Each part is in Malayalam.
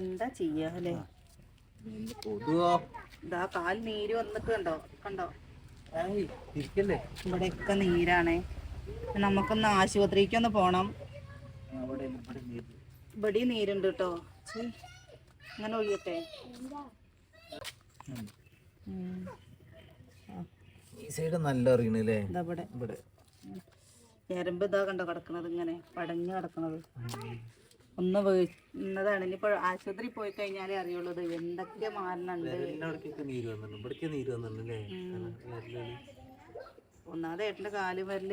എന്താ ചെയ്യാ അല്ലേ? കൊതുവോ ഇതാ കാൽ നീര് വന്നിട്ട് കണ്ടോ? കണ്ടോ? ഇവിടെയൊക്കെ നീരാണേ. നമുക്കൊന്ന് ആശുപത്രിക്ക് ഒന്ന് പോണം ഇവിടെ നീരുണ്ട് കേട്ടോ. അങ്ങനെ ഒഴിയട്ടെ. ഈ സൈഡ് നല്ല അറിയണല്ലേ ഇവിടെ. ഞരമ്പ് ഇതാ കണ്ടോ കിടക്കണത് ഇങ്ങനെ പടഞ്ഞു കിടക്കണത്. ഒന്ന് വീഴുന്നതാണ് ഇനിയിപ്പോ ആശുപത്രി പോയി കഴിഞ്ഞാലേ അറിയുള്ളത് എന്തൊക്കെ മാറുന്നുണ്ട് ഒന്നാമത് ഏട്ടന്റെ കാൽ വരൽ.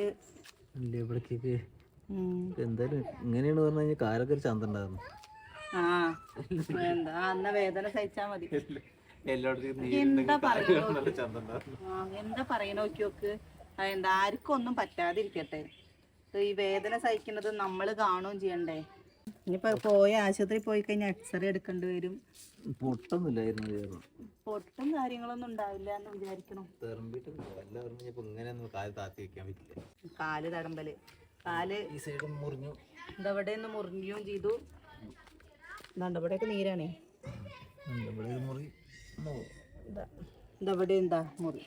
എന്തായാലും ഇങ്ങനെയാണ് പറഞ്ഞു കഴിഞ്ഞാൽ കാലൊക്കെ ഒരു ചന്ത ഉണ്ടായിരുന്നു. ആ. എന്താ? അന്ന വേദന സഹിച്ചാ മതി. എന്താ പറയണ നോക്കിയോക്ക് എന്താ ആർക്കും ഒന്നും പറ്റാതിരിക്കട്ടെ. ഈ വേദന സഹിക്കുന്നത് നമ്മൾ കാണുകയും ചെയ്യണ്ടേ? ഇനിയിപ്പോ പോയ ആശുപത്രി പോയി കഴിഞ്ഞാൽ എക്സ്റേ എടുക്കേണ്ടി വരും. പൊട്ടൊന്നുമില്ലായിരുന്നു പൊട്ടും കാര്യങ്ങളൊന്നും ഉണ്ടാവില്ല എന്ന് വിചാരിക്കണം. കാൽ തടമ്പൽ. കാൽ ഈ സൈഡ് മുറിഞ്ഞു. ഇതവിടെ നിന്ന് മുറിഞ്ഞും ചെയ്തു. ഇവിടെയൊക്കെ നീരാണേ. ഇതവിടെ എന്താ മുറി.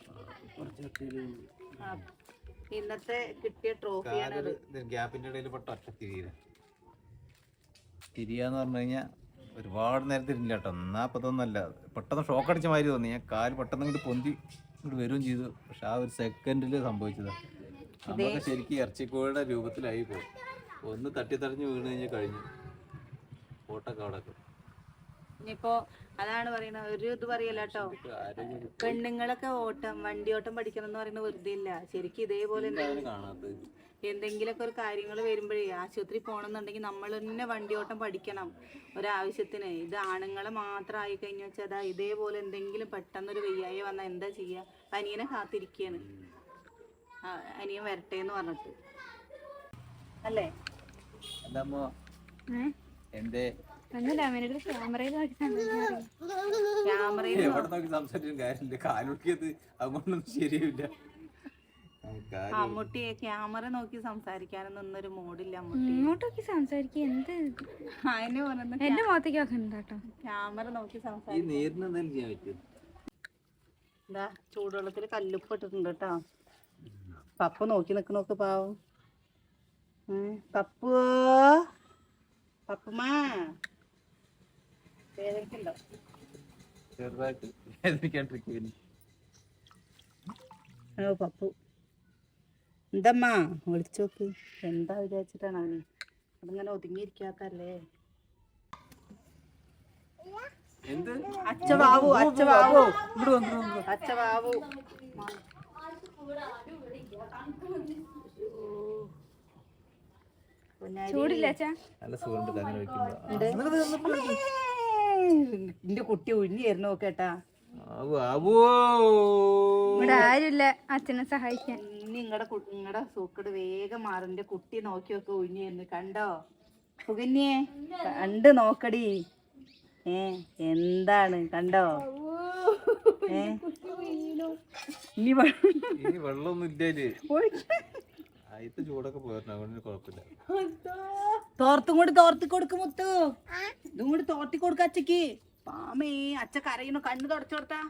ഇന്നത്തെ കിട്ടിയ ട്രോഫിയാണ് ഗ്യാപ്പിന്റെ ഇടയിൽ പെട്ട ഒറ്റ തിരിയില്ല തിരിയാന്ന് പറഞ്ഞു കഴിഞ്ഞാൽ ഒരുപാട് നേരം തിരിഞ്ഞില്ല കേട്ടോ. എന്നാ അപ്പം ഇതൊന്നല്ല. പെട്ടെന്ന് ഷോക്ക് അടിച്ച മാതിരി തോന്നി. ഞാൻ കാൽ പെട്ടെന്ന് ഇങ്ങോട്ട് പൊന്തി ഇങ്ങോട്ട് വരികയും ചെയ്തു. പക്ഷെ ആ ഒരു സെക്കൻഡിൽ സംഭവിച്ചതാണ് നമ്മളൊക്കെ ശരിക്കും ഇറച്ചിക്കോഴിയുടെ രൂപത്തിലായി പോകും ഒന്ന് തട്ടി തടഞ്ഞ് വീണ് കഴിഞ്ഞാൽ കഴിഞ്ഞു. ഫോട്ടൊക്കെ അവിടെ. ഇനിയിപ്പോ അതാണ് പറയുന്നത്. ഒരു ഇത് പറയല്ല കേട്ടോ. പെണ്ണുങ്ങളൊക്കെ ഓട്ടം വണ്ടി ഓട്ടം പഠിക്കണം എന്ന് പറയുന്നത് വെറുതെ ഇല്ല. ശരിക്കും ഇതേപോലെ തന്നെ. കാണാത്തത്. എന്തെങ്കിലുമൊക്കെ ഒരു കാര്യങ്ങൾ വരുമ്പോഴേ ആശുപത്രി പോകണമെന്നുണ്ടെങ്കിൽ നമ്മൾ തന്നെ വണ്ടിയോട്ടം പഠിക്കണം ഒരാവശ്യത്തിന്. ഇത് ആണുങ്ങളെ മാത്രം ആയി കഴിഞ്ഞു വെച്ചാൽ അതാ ഇതേപോലെ എന്തെങ്കിലും പെട്ടെന്നൊരു വയ്യായി വന്നാൽ എന്താ ചെയ്യുക അനിയനെ കാത്തിരിക്കുകയാണ് ആ, അനിയൻ വരട്ടെ എന്ന് പറഞ്ഞിട്ട്. അല്ലേ? എന്തേ? ക്യാമറയിൽ എവിടെ നോക്കി സംസാരിച്ചു കാര്യമില്ല. കാലൊക്കിയത് അതുകൊണ്ടൊന്നും ശരിയാവില്ല. ആ, കാൽ അമ്മൂട്ടി ക്യാമറ നോക്കി സംസാരിക്കാനൊന്നും ഇന്നൊരു മൂഡില്ല ഇങ്ങോട്ട് നോക്കി സംസാരിക്കുക എന്ത്? അതിന് പറഞ്ഞത് എന്റെ മുഖത്തേക്ക് വെക്കണ്ട കേട്ടോ. ക്യാമറ നോക്കി സംസാരിക്കും. എന്താ ചൂടുവെള്ളത്തിൽ കല്ലുപ്പ് ഇട്ടിട്ടുണ്ട് കേട്ടോ. പപ്പ നോക്കി നിക്ക് നോക്ക് പാവം. പപ്പു. പപ്പുമാ വേദനിക്കണ്ടോ? ചെറുതായിട്ട് വേദനിക്കാണ്ടിരിക്കും ഓ പപ്പു. എന്തമ്മാ? വിളിച്ചു നോക്ക് എന്താ വിചാരിച്ചിട്ടാണ് അവന്? അതിങ്ങനെ ഒതുങ്ങിയിരിക്കാത്തല്ലേ എന്ത്? അച്ഛ? നിന്റെ കുട്ടി ഒഴിഞ്ഞായിരുന്നു നോക്കേട്ടാ ഇവിടെ ആരുമില്ല. അച്ഛനെ സഹായിക്കാൻ. ഇനി ഇങ്ങടെ ഇങ്ങടെ സൂക്കട് വേഗം മാറും. നിന്റെ കുട്ടി നോക്കി നോക്കി ഒഴിഞ്ഞായിരുന്നു കണ്ടോ? സുകന്യെ കണ്ട് നോക്കടി. ഏ എന്താണ്? കണ്ടോ? ഏ? ഇനി വെള്ളമൊന്നും ചൂടൊക്കെ കുഴപ്പമില്ല തോർത്തും കൂടി തോർത്തി കൊടുക്ക് മുത്തു. ഇതും കൂടി തോർത്തി കൊടുക്ക അച്ചക്ക്. പാമേ അച്ഛ കരയണു കണ്ണു തുടച്ചു കൊടുത്താ.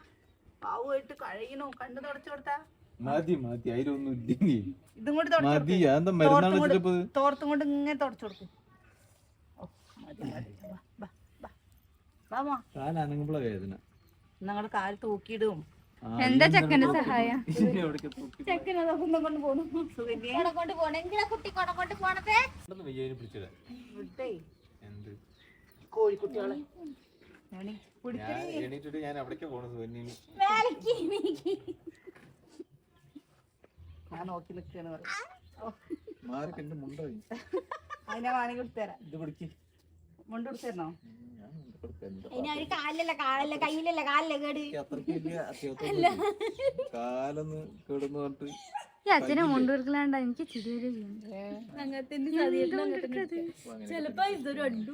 പാവുമായിട്ട് കഴിയണു കണ്ണ് തുടച്ചു കൊടുത്താ. മതി മതി അതിലൊന്നും ഇല്ലെങ്കിൽ ഇതും കൂടി തുടച്ചു മതി എന്താ മരുന്നാണ് വെച്ചിട്ട് തോർത്തും കൊണ്ട് ഇങ്ങനെ തുടച്ചു കൊടുക്കും. കാലനങ്ങുമ്പോഴ വേദന. കാൽ തൂക്കിയിടും. എന്താ ചെക്കന്റെ സഹായം? കൊണ്ട് കുട്ടി പോണതേ? എന്ത്? കോഴിക്കുട്ടികളെ. ഞാൻ എണീറ്റിട്ട് ഞാൻ അവിടേക്ക് പോണു സുവന്നി ഞാൻ നോക്കി നിൽക്കാന്ന് പറയും. അതിനെ വേണമെങ്കിൽ എടുത്തുതരാം ഇത് പിടിക്ക്. മുണ്ട് എടുത്തരണോ ഞാൻ മുണ്ട് കൊടുക്കാം. എന്താ ഇനി അവർ കാലിലല്ല കാലല്ല കയ്യിലല്ല കാലില്ല കേട്. എനിക്ക് അത്രയ്ക്ക് വലിയ അത്യാവശ്യം കാലൊന്ന് കിടന്നു പറഞ്ഞിട്ട് ഈ അച്ഛനെ മുണ്ടുകൊടുക്കലാണ്ട എനിക്ക് ചെലപ്പോ ഇത് രണ്ടു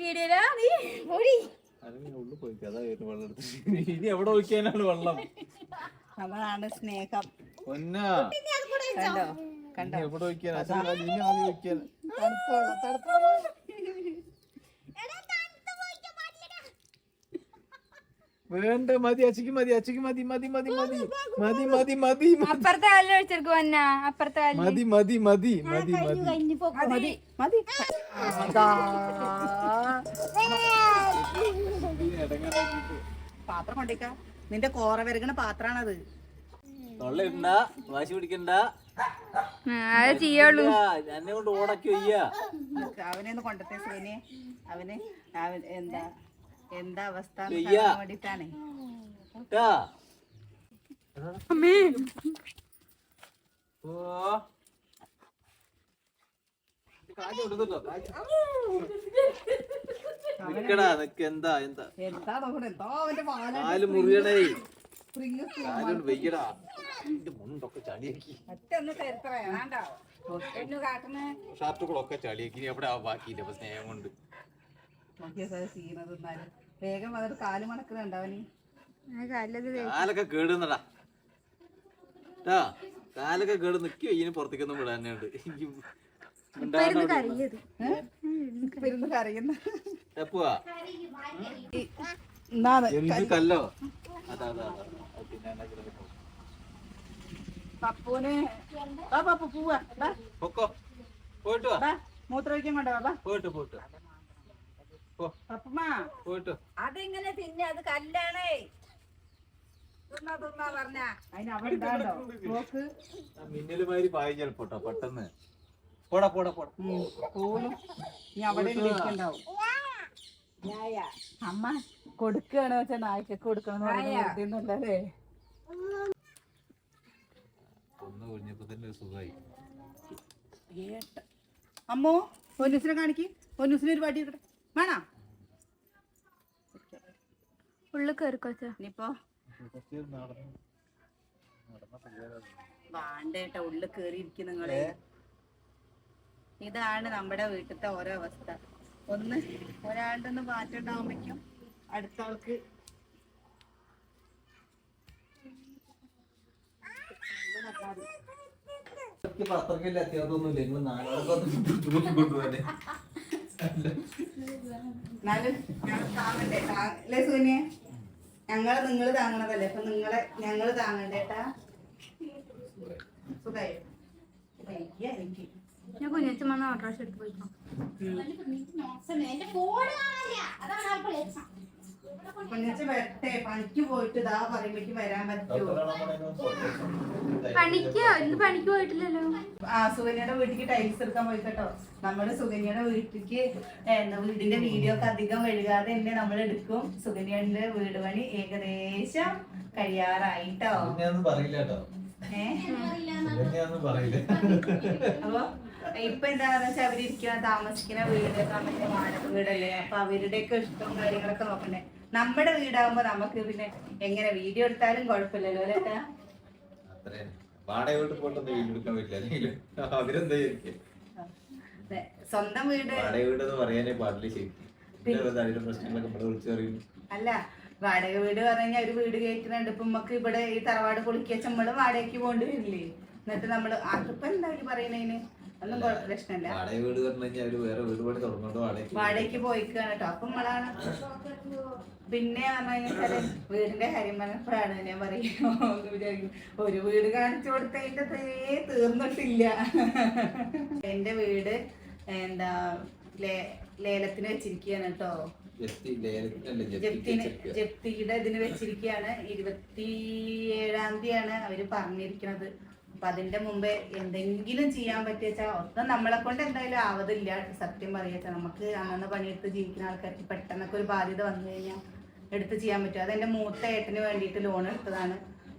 വീഡിയോയിലാ നീ പോയി അതാ വെള്ളം ഇനി എവിടെ നോക്കിയാലാണ് വെള്ളം? നമ്മളാണ് സ്നേഹം. കണ്ടോ? കണ്ടോ? വേണ്ട മതി അച്ചിക്ക് മതി അച്ചിക്ക് മതി മതി മതി മതി. മതി മതി മതി അപ്പുറത്തെ കല്ല് വെച്ചെടുക്കും വന്ന അപ്പുറത്തെ കല്ല് മതി മതി മതി മതി മതി. മതി. പാത്രം കൊണ്ടേക്കാം. നിന്റെ കോറ വരകണ പാത്രാണത്. തൊള്ളയിടണ്ട വാശി പിടിക്കണ്ട. അത് ചെയ്യുള്ളൂ എന്നെ കൊണ്ട് ഓടക്കി വയ്യ അവനെ ഒന്ന് കൊണ്ടത്തെ സേനെ. അവന് എന്താ എന്താ അവസ്ഥ. വേണ്ടിട്ടാണേ. അമ്മേ. ഓ. നിക്കടാ നിക്ക്. എന്താ എന്താ? ചളിയാക്കി. എവിടെ ബാക്കിയില്ല. സ്നേഹം കൊണ്ട്. വേഗം കാലൊക്കെ കേടുന്നടാ. കാലൊക്കെ കേട് നിക്കി. പുറത്തേക്കൊന്നും വിടാനുണ്ട് ഇരുന്ന് പിന്നെ അത് കല്ലാണേ പപ്പു പോവാ. പോയിട്ട് വാ. മൂത്രമൊഴിക്കാൻ പോയിട്ട് പോയിട്ട്. അത് മിന്നലുമാതിരി പായും ചെലപ്പോട്ടോ പെട്ടെന്ന്. പോടാ പോടാ പോടാ. പോലും ഇനി അവിടെ ഇരിക്കണ്ടാവും. അമ്മ കൊടുക്കുകയാണ് വെച്ചാൽ നായ്ക്ക് കൊടുക്കണം അല്ലേ അമ്മോ പൊന്നൂസിനെ കാണിക്ക്. പൊന്നൂസിനെ ഒരു പാട്ടി എടുക്കട്ടെ. വേണോ? ഉള്ളു കയറിക്കോച്ച ഇനിയിപ്പോ വാണ്ടേട്ട ഉള്ളിൽ കേറി ഇരിക്കും നിങ്ങൾ ഇതാണ് നമ്മുടെ വീട്ടിലത്തെ ഓരോ അവസ്ഥ. ഒന്ന് ഒരാളുടെ ഒന്ന് മാറ്റുണ്ടാവുമ്പോഴേക്കും അടുത്ത ആൾക്ക് പത്രക്കില്ല അത്യാവശ്യമൊന്നുമില്ല. നിങ്ങൾ സൂന്യെ? ഞങ്ങളെ നിങ്ങൾ താങ്ങണതല്ലേ? അപ്പൊ നിങ്ങളെ ഞങ്ങൾ താങ്ങണ്ടേട്ടാ സുഖായി? എനിക്ക് ഞാൻ കുഞ്ഞച്ചൻ വന്ന ഓട്ടോറിക്ഷ എടുത്ത് പോയിക്കോ വരട്ടെ പണിക്ക് പോയിട്ട് ഇതാ പറയുമ്പോഴേക്കും വരാൻ പറ്റുമോ? പണിക്ക്? ഇന്ന് പണിക്ക് പോയിട്ടില്ലല്ലോ. ആ സുകന്യയുടെ വീട്ടിലേക്ക് ടൈൽസ് എടുക്കാൻ പോയി കേട്ടോ നമ്മൾ സുകന്യയുടെ വീട്ടിലേക്ക് എന്താ വീടിന്റെ വീഡിയോ ഒക്കെ അധികം വഴുകാതെ തന്നെ നമ്മൾ എടുക്കും. സുകന്യയുടെ വീട് പണി ഏകദേശം കഴിയാറായിട്ടോ. പറയില്ല കേട്ടോ. ഏഹ് പറയില്ല. അപ്പൊ ഇപ്പൊ എന്താന്ന് വെച്ചാൽ അവരിയ്ക്കുന്ന താമസിക്കുന്ന വീട് നമ്മുടെ വീടല്ലേ? അപ്പൊ അവരുടെയൊക്കെ ഇഷ്ടവും കാര്യങ്ങളൊക്കെ നോക്കണ്ടേ? നമ്മുടെ വീടാകുമ്പോ നമുക്ക് പിന്നെ എങ്ങനെ വീഡിയോ എടുത്താലും കുഴപ്പമില്ലല്ലോ അല്ലേ വാടക വീട്ടിൽ പോയിട്ടൊന്നും വീട് എടുക്കാൻ പറ്റില്ല? അവരെന്താ സ്വന്തം വീട് വാടക വീടെന്ന് പറയാനേ പാടില്ല ശരിക്കും. അതിന്റെ പ്രശ്നങ്ങളൊക്കെ ഇവിടെ വിളിച്ചു അല്ല വാടക വീട് പറഞ്ഞാൽ ഒരു വീട് കയറ്റുന്നുണ്ട്. ഇപ്പൊ നമുക്ക് ഇവിടെ ഈ തറവാട് പൊളിക്കുക നമ്മൾ വാടകയ്ക്ക് പോകേണ്ടി വരില്ലേ? എന്നിട്ട് നമ്മൾ അതിപ്പോ എന്താ ഈ പറയുന്നതിന് ഒന്നും കുഴപ്പ- പ്രശ്നമില്ല. വാടക വീട് പറഞ്ഞു അവർ വേറെ വീട് പണി തുടങ്ങുന്നുണ്ട് വാടക വാടകയ്ക്ക് പോയിക്കാണ് കേട്ടോ അപ്പൊ നമ്മളാണ് പിന്നെ പറഞ്ഞു വീടിന്റെ കാര്യം പറഞ്ഞപ്പോഴാണ് ഞാൻ വിചാരിക്കും. ഒരു വീട് കാണിച്ചു കൊടുത്തതിന്റെ തേ തീർന്നിട്ടില്ല. എന്റെ വീട് എന്താ ലേ- ലേലത്തിന് വെച്ചിരിക്കുകയാണ് കേട്ടോ. ജപ്തിയുടെ ഇതിന് വെച്ചിരിക്കുകയാണ് ഇരുപത്തി ഏഴാം തീയതിയാണ് അവർ പറഞ്ഞിരിക്കുന്നത് അപ്പൊ അതിന്റെ മുമ്പേ എന്തെങ്കിലും ചെയ്യാൻ പറ്റിയ ഒന്നും നമ്മളെ കൊണ്ട് എന്തായാലും ആവതില്ല. സത്യം പറയാച്ച നമുക്ക് അന്നന്ന് പണിയെടുത്ത് ജീവിക്കുന്ന ആൾക്കാർക്ക് പെട്ടെന്നൊക്കെ ഒരു ബാധ്യത വന്നു കഴിഞ്ഞാൽ എടുത്ത് ചെയ്യാൻ പറ്റും. അതെന്റെ മൂത്ത ഏട്ടന് വേണ്ടിയിട്ട് ലോൺ എടുത്തതാണ്.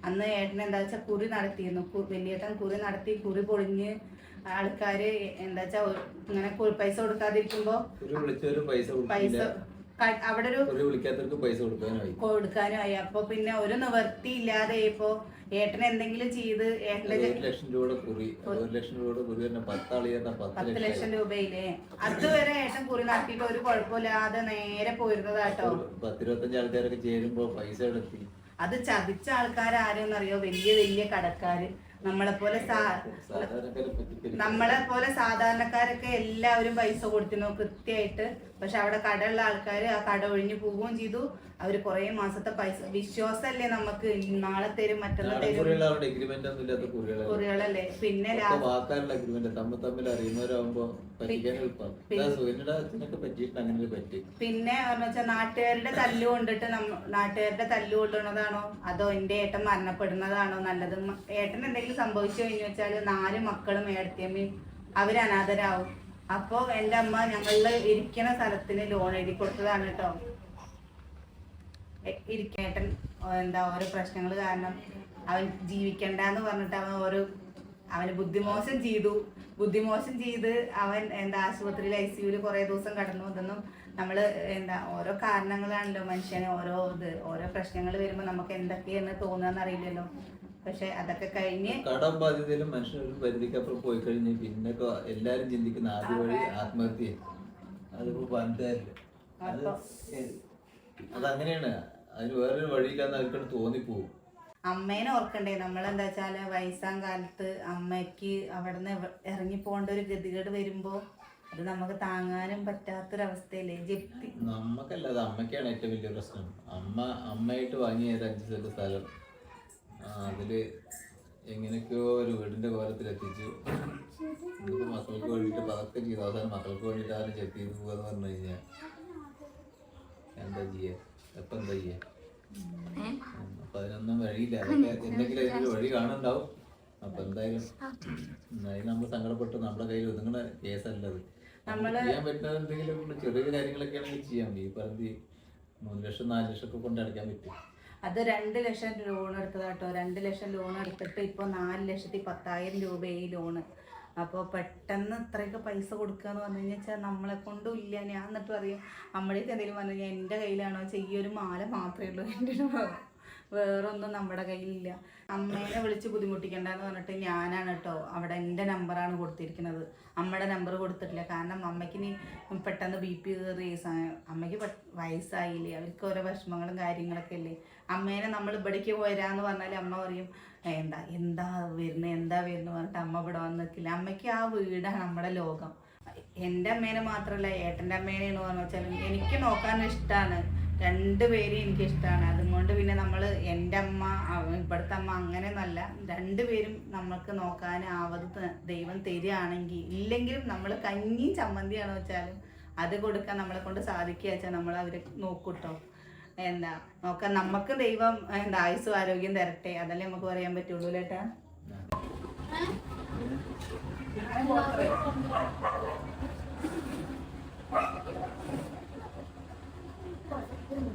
അന്ന് ഏട്ടൻ എന്താ വെച്ചാൽ കുറി നടത്തിയിരുന്നു. വലിയേട്ടൻ കുറി നടത്തി കുറി പൊളിഞ്ഞ് ആൾക്കാര് എന്താ വെച്ചാ ഇങ്ങനെ പൈസ കൊടുക്കാതിരിക്കുമ്പോ പൈസ അവിടെ ഒരു കൊടുക്കാനായി. അപ്പൊ പിന്നെ ഒരു നിവർത്തി ഇല്ലാതെ ഇപ്പൊ ഏട്ടൻ എന്തെങ്കിലും ചെയ്ത് ലക്ഷം പത്ത് ലക്ഷം രൂപയില്ലേ? അതുവരെ ഏട്ടൻ കുറി നടത്തിയിട്ട് ഒരു കുഴപ്പമില്ലാതെ നേരെ പോയിരുന്നതാട്ടോ. പത്തിരുപത്തഞ്ച് ആൾക്കാരൊക്കെ ചേരുമ്പോ പൈസ എടുത്തി അത് ചതിച്ച ആരെന്നറിയോ? വലിയ വലിയ കടക്കാര്. നമ്മളെ പോലെ നമ്മളെ പോലെ സാധാരണക്കാരൊക്കെ എല്ലാവരും പൈസ കൊടുത്തിരുന്നു കൃത്യമായിട്ട്. പക്ഷെ അവിടെ കടയുള്ള ആൾക്കാർ ആ കട ഒഴിഞ്ഞു പോവുകയും ചെയ്തു. അവർ കുറെ മാസത്തെ പൈസ വിശ്വാസമല്ലേ നമുക്ക്? നാളെ തരും മറ്റുള്ള തരും. കുറികളല്ലേ പിന്നെ പിന്നെ പറഞ്ഞാൽ നാട്ടുകാരുടെ തല്ലു കൊണ്ടിട്ട് നാട്ടുകാരുടെ തല്ലു കൊണ്ടുവന്നതാണോ? അതോ എന്റെ ഏട്ടൻ മരണപ്പെടുന്നതാണോ നല്ലത്? ഏട്ടൻ എന്തെങ്കിലും സംഭവിച്ചു കഴിഞ്ഞു വെച്ചാൽ നാല് മക്കളും ഏടത്തിയമ്മയും അവർ അപ്പോ എന്റെ അമ്മ ഞങ്ങൾ ഇരിക്കുന്ന സ്ഥലത്തിന് ലോൺ എഴുതി കൊടുത്തതാണ് കേട്ടോ ഇരിക്കേട്ടൻ എന്താ ഓരോ പ്രശ്നങ്ങൾ കാരണം അവൻ ജീവിക്കണ്ട എന്ന് പറഞ്ഞിട്ട് അവൻ ഓരോ അവന് ബുദ്ധിമോശം ചെയ്തു. ബുദ്ധിമോശം ചെയ്ത് അവൻ എന്താ ആശുപത്രിയിൽ ഐ സിയുൽ കുറെ ദിവസം കടന്നു. ഇതൊന്നും നമ്മൾ എന്താ ഓരോ കാരണങ്ങളാണല്ലോ മനുഷ്യന് ഓരോ ഇത് ഓരോ പ്രശ്നങ്ങൾ വരുമ്പോൾ നമുക്ക് എന്തൊക്കെയെന്ന് തോന്നുകയെന്ന് അറിയില്ലല്ലോ പക്ഷെ അതൊക്കെ കഴിഞ്ഞ് കടം ബാധ്യതയിലും മനുഷ്യൻ ഒരു പരിധിക്കപ്പുറം പോയി കഴിഞ്ഞ് പിന്നെ എല്ലാരും ചിന്തിക്കുന്ന ആദ്യ വഴി ആത്മഹത്യ. അതിപ്പോ പണ്ടല്ല അത് അതങ്ങനെയാണ്. അതിന് വേറൊരു വഴിയില്ലാന്ന് തോന്നി തോന്നിപ്പോവും. അമ്മേനെ ഓർക്കണ്ടേ? നമ്മളെന്താ വെച്ചാൽ വയസ്സാം കാലത്ത് അമ്മയ്ക്ക് അവിടുന്ന് ഇറങ്ങി പോകേണ്ട ഒരു ഗതികേട് വരുമ്പോ അത് നമുക്ക് താങ്ങാനും പറ്റാത്തൊരവസ്ഥയല്ലേ? ജപ്തി നമ്മക്കല്ല അത് അമ്മയ്ക്കാണ് ഏറ്റവും വലിയ പ്രശ്നം. അമ്മ അമ്മയായിട്ട് വാങ്ങിയ ഒരു അഞ്ച് സെന്റ് സ്ഥലം. ആ, അതിൽ എങ്ങനെയൊക്കെയോ ഒരു വീടിന്റെ കോലത്തിൽ എത്തിച്ചു ഇന്നിപ്പോ മക്കൾക്ക് വേണ്ടിയിട്ട് പതൊക്കെ ചെയ്തു. അവസാനം മക്കൾക്ക് വേണ്ടിയിട്ട് ആരും ചെത്തി പോകുക എന്ന് പറഞ്ഞു കഴിഞ്ഞാൽ എന്താ ചെയ്യുക എപ്പം എന്താ ചെയ്യുക അപ്പം അതിനൊന്നും വഴിയില്ല. അതൊക്കെ എന്തെങ്കിലും അതിനൊരു വഴി കാണുന്നുണ്ടാവും. അപ്പൊ എന്തായാലും അതിന് നമ്മൾ സങ്കടപ്പെട്ട്. നമ്മുടെ കയ്യിൽ ഒതുങ്ങുന്ന കേസല്ലത് ചെയ്യാൻ പറ്റുന്ന എന്തെങ്കിലും ചെറിയ കാര്യങ്ങളൊക്കെ ആണെങ്കിൽ ചെയ്യാം. ഈ പറഞ്ഞ മൂന്ന് ലക്ഷം നാല് ലക്ഷം ഒക്കെ കൊണ്ട് അടയ്ക്കാൻ പറ്റും. അത് രണ്ട് ലക്ഷം ലോൺ എടുത്തതാട്ടോ രണ്ട് ലക്ഷം ലോൺ എടുത്തിട്ട് ഇപ്പോൾ നാല് ലക്ഷത്തി പത്തായിരം രൂപയായി ലോണ് അപ്പോൾ പെട്ടെന്ന് ഇത്രയൊക്കെ പൈസ കൊടുക്കുക എന്ന് പറഞ്ഞു കഴിഞ്ഞാൽ നമ്മളെ കൊണ്ടും ഇല്ല. ഞാൻ എന്നിട്ട് പറയും അമ്മടേക്ക് എന്തെങ്കിലും പറഞ്ഞു കഴിഞ്ഞാൽ എന്റെ കയ്യിലാണോ? ചെയ്യൊരു മാല മാത്രമേ ഉള്ളൂ. എന്റെ വേറൊന്നും നമ്മുടെ കയ്യിലില്ല. അമ്മേനെ വിളിച്ച് ബുദ്ധിമുട്ടിക്കണ്ടെന്ന് പറഞ്ഞിട്ട് ഞാനാണ് കേട്ടോ അവിടെ എന്റെ നമ്പറാണ് കൊടുത്തിരിക്കുന്നത്. അമ്മയുടെ നമ്പർ കൊടുത്തിട്ടില്ല. കാരണം അമ്മയ്ക്ക് ഇനി പെട്ടെന്ന് ബി പി കയറി അമ്മയ്ക്ക് വയസ്സായില്ലേ. അവർക്ക് ഓരോ വിഷമങ്ങളും കാര്യങ്ങളൊക്കെ അല്ലേ അമ്മേനെ നമ്മൾ ഇവിടേക്ക് പോരാന്ന് പറഞ്ഞാൽ അമ്മ പറയും എന്താ എന്താ വരുന്നത് എന്താ വരുന്നത് പറഞ്ഞിട്ട് അമ്മ ഇവിടെ വന്ന് നിൽക്കില്ല അമ്മയ്ക്ക് ആ വീടാണ് നമ്മുടെ ലോകം. എന്റെ അമ്മേനെ മാത്രമല്ല ഏട്ടന്റെ അമ്മേനെയാണ് പറഞ്ഞു വെച്ചാൽ എനിക്ക് നോക്കാൻ ഇഷ്ടമാണ് രണ്ടുപേരെയും എനിക്ക് ഇഷ്ടമാണ് അതുകൊണ്ട് പിന്നെ നമ്മൾ എന്റെ അമ്മ ഇവിടുത്തെ അമ്മ അങ്ങനെയൊന്നല്ല രണ്ടുപേരും നമ്മൾക്ക് നോക്കാൻ ആവത് ദൈവം തരികയാണെങ്കിൽ ഇല്ലെങ്കിലും നമ്മൾ കഞ്ഞിയും ചമ്മന്തിയാണെന്ന് വെച്ചാലും അത് കൊടുക്കാൻ നമ്മളെ കൊണ്ട് സാധിക്കുക വെച്ചാൽ നമ്മൾ അവരെ നോക്കൂട്ടോ. എന്താ നോക്കാൻ നമുക്ക് ദൈവം എന്താ ആയുസ്സും ആരോഗ്യം തരട്ടെ. അതല്ലേ നമുക്ക് പറയാൻ പറ്റുള്ളൂ ചേട്ടാ വരും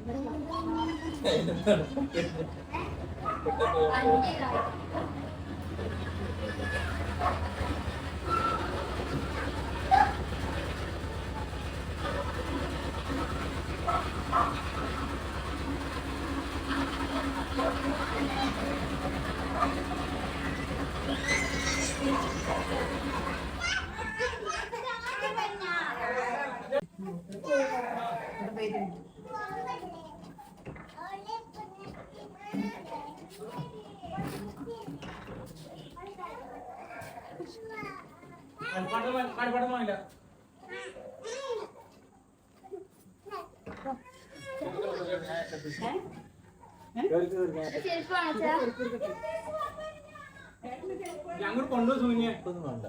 ചെരുപ്പൊന്നും വേണ്ട.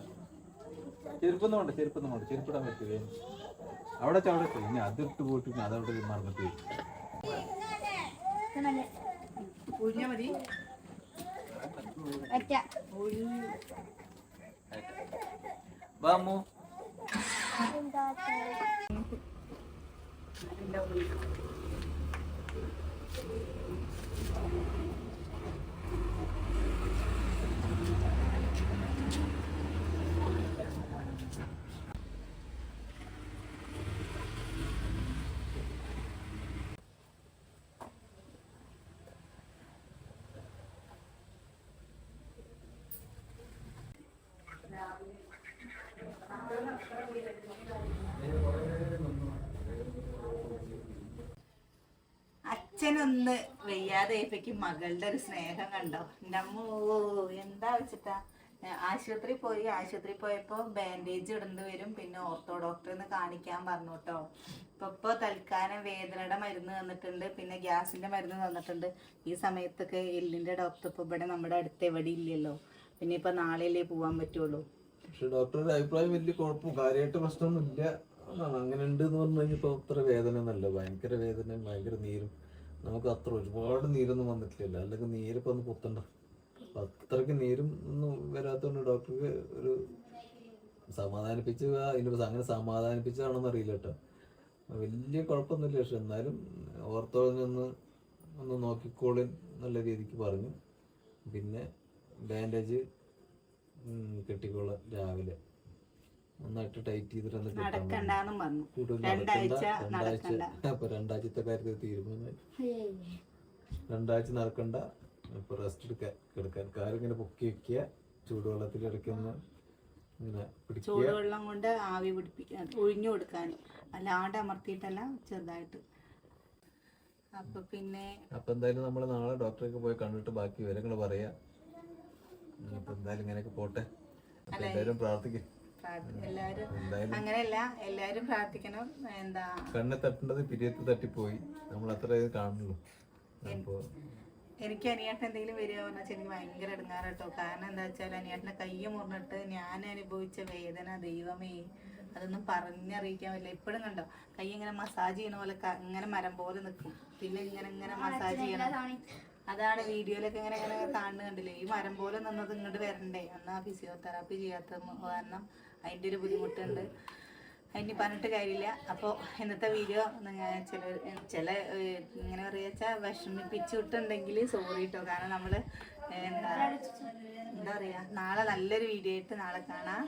ചെരുപ്പൊന്നും വേണ്ട ചെരുപ്പൊന്നും വേണ്ട. ചെരുപ്പിടാൻ പറ്റില്ലേ അവിടെ ചവിടെ ഇനി അതിട്ട് പോയിട്ട് അതവിടെ മറന്നിട്ട് വരും. മതി. ഒറ്റ വാ അമ്മു അച്ഛ അച്ഛനൊന്ന് വെയ്യാതെ ഏപ്പയ്ക്ക് മകളുടെ ഒരു സ്നേഹം കണ്ടോ? അമ്മോ എന്താ വെച്ചിട്ടാ? ആശുപത്രി പോയി. ആശുപത്രി പോയപ്പോൾ ബാൻഡേജ് ഇടേണ്ടി വരും. പിന്നെ ഓർത്തോ ഡോക്ടറിന്ന് കാണിക്കാൻ പറഞ്ഞു കേട്ടോ ഇപ്പൊ തൽക്കാലം വേദനയുടെ മരുന്ന് തന്നിട്ടുണ്ട്. പിന്നെ ഗ്യാസിന്റെ മരുന്ന് തന്നിട്ടുണ്ട്. ഈ സമയത്തൊക്കെ എല്ലിന്റെ ഡോക്ടർ ഇപ്പൊ ഇവിടെ നമ്മുടെ അടുത്ത് എവിടെ ഇല്ലല്ലോ. പിന്നെ ഇപ്പൊ നാളെയല്ലേ പോവാൻ പറ്റുള്ളൂ. പക്ഷെ ഡോക്ടറുടെ അഭിപ്രായം വലിയ കുഴപ്പം. കാര്യമായിട്ട് പ്രശ്നമൊന്നുമില്ല. അങ്ങനെ ഉണ്ട് എന്ന് പറഞ്ഞു കഴിഞ്ഞപ്പോൾ അത്ര വേദന എന്നല്ല ഭയങ്കര വേദനയും ഭയങ്കര നീരും. നമുക്ക് അത്ര ഒരുപാട് നീരൊന്നും വന്നിട്ടില്ല അല്ലെങ്കിൽ നീരിപ്പോൾ ഒന്ന് പൊത്തണ്ട അപ്പൊ അത്രയ്ക്ക് നീരും ഒന്നും വരാത്തതുകൊണ്ട് ഡോക്ടർക്ക് ഒരു സമാധാനിപ്പിച്ച് അതിന് അങ്ങനെ സമാധാനിപ്പിച്ചതാണെന്ന് അറിയില്ല കേട്ടോ. വലിയ കുഴപ്പമൊന്നുമില്ല. പക്ഷെ എന്നാലും ഓർത്തോന്ന് ഒന്ന് നോക്കിക്കോളിൻ നല്ല രീതിക്ക് പറഞ്ഞു. പിന്നെ ബാൻഡേജ് കെട്ടിക്കോളാം രാവിലെ. നന്നായിട്ട് ടൈറ്റ് ചെയ്തിട്ട് അപ്പൊ രണ്ടാഴ്ചത്തെ കാര്യത്തിൽ തീരുമാനമായി. രണ്ടാഴ്ച നടക്കണ്ട. ഇപ്പൊ റെസ്റ്റ് എടുക്കാൻ കിടക്കാൻ. കാര്യം ഇങ്ങനെ പൊക്കി വെക്കുക ചൂടുവെള്ളത്തിൽ ഇടയ്ക്കൊന്ന് ഇങ്ങനെ ചൂടുവെള്ളം കൊണ്ട് ആവി പിടിപ്പിക്കാൻ ഒഴിഞ്ഞു കൊടുക്കാൻ. അല്ലാണ്ട് അമർത്തിയിട്ടല്ല ചെറുതായിട്ട്. അപ്പൊ പിന്നെ അപ്പൊ എന്തായാലും നമ്മൾ നാളെ ഡോക്ടറെ പോയി കണ്ടിട്ട് ബാക്കി വിവരങ്ങൾ പറയാ. അപ്പൊ എന്തായാലും ഇങ്ങനെയൊക്കെ പോട്ടെ. എല്ലാവരും പ്രാർത്ഥിക്കും. പ്രാർത്ഥി- എല്ലാരും എന്തായാലും അങ്ങനെയല്ല എല്ലാരും പ്രാർത്ഥിക്കണം. എന്താ? കണ്ണ് തട്ടേണ്ടത് പിരിയത്ത് തട്ടിപ്പോയി. നമ്മൾ അത്ര ഇത് കാണുള്ളൂ. എനിക്ക് അനിയേട്ടൻ എന്തെങ്കിലും വരിക പറഞ്ഞാൽ എനിക്ക് ഭയങ്കര ഇടങ്ങാറട്ടോ കാരണം എന്താ വെച്ചാൽ അനിയേട്ടനെ കയ്യ് മുറിഞ്ഞിട്ട് ഞാൻ അനുഭവിച്ച വേദന ദൈവമേ അതൊന്നും പറഞ്ഞറിയിക്കാൻ പറ്റില്ല. ഇപ്പോഴും കണ്ടോ? കൈ ഇങ്ങനെ മസാജ് ചെയ്യുന്ന പോലെ ക- ഇങ്ങനെ മരം പോലെ നിൽക്കും. പിന്നെ ഇങ്ങനെ ഇങ്ങനെ മസാജ് ചെയ്യണം. അതാണ് വീഡിയോയിലൊക്കെ ഇങ്ങനെ ഇങ്ങനെ കാണുന്നുണ്ടല്ലേ കണ്ടില്ലേ? ഈ മരം പോലെ നിന്നത് ഇങ്ങോട്ട് വരണ്ടേ? എന്നാ ഫിസിയോതെറാപ്പി ചെയ്യാത്ത കാരണം അതിന്റെ ഒരു ബുദ്ധിമുട്ടുണ്ട്. അതിന് പറഞ്ഞിട്ട് കാര്യമില്ല. അപ്പോൾ ഇന്നത്തെ വീഡിയോ ചില ചില ഇങ്ങനെ പറയുക വിഷമിപ്പിച്ചു വിട്ടുണ്ടെങ്കിൽ സോറി കേട്ടോ കാരണം നമ്മൾ എന്താ എന്താ പറയുക നാളെ നല്ലൊരു വീഡിയോ ആയിട്ട് നാളെ കാണാം.